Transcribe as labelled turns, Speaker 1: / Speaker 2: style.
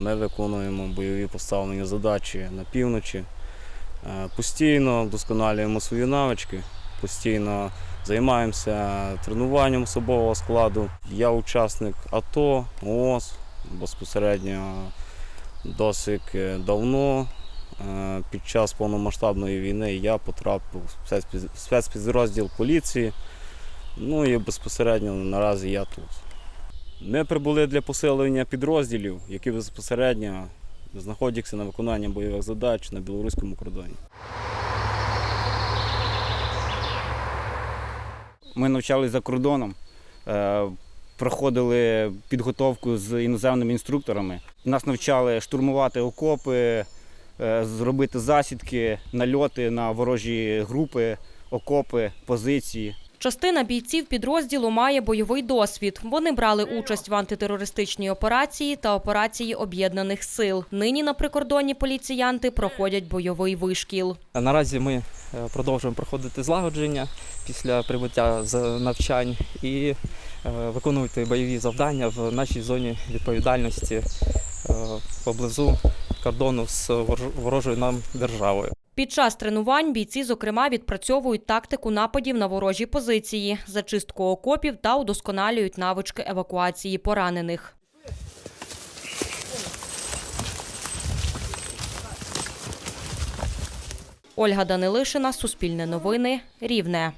Speaker 1: Ми виконуємо бойові поставлені задачі на півночі. Е, Постійно вдосконалюємо свої навички, постійно займаємося тренуванням особового складу. Я учасник АТО, ООС безпосередньо досить е, давно. Е, Під час повномасштабної війни я потрапив в спецпід- в спецпідрозділ поліції. Ну і безпосередньо наразі я тут. Ми прибули для посилення підрозділів, які безпосередньо знаходяться на виконанні бойових задач на білоруському кордоні.
Speaker 2: Ми навчалися за кордоном, е, проходили підготовку з іноземними інструкторами. Нас навчали штурмувати окопи, е, зробити засідки, нальоти на ворожі групи, окопи, позиції.
Speaker 3: Частина бійців підрозділу має бойовий досвід. Вони брали участь в антитерористичній операції та операції об'єднаних сил. Нині на прикордонні поліціянти проходять бойовий вишкіл.
Speaker 4: Наразі ми е, продовжуємо проходити злагодження після прибуття з навчань і е, виконувати бойові завдання в нашій зоні відповідальності е, поблизу кордону з ворожою нам державою.
Speaker 3: Під час тренувань бійці, зокрема, відпрацьовують тактику нападів на ворожі позиції, зачистку окопів та удосконалюють навички евакуації поранених. Ольга Данилишина, Суспільне новини, Рівне.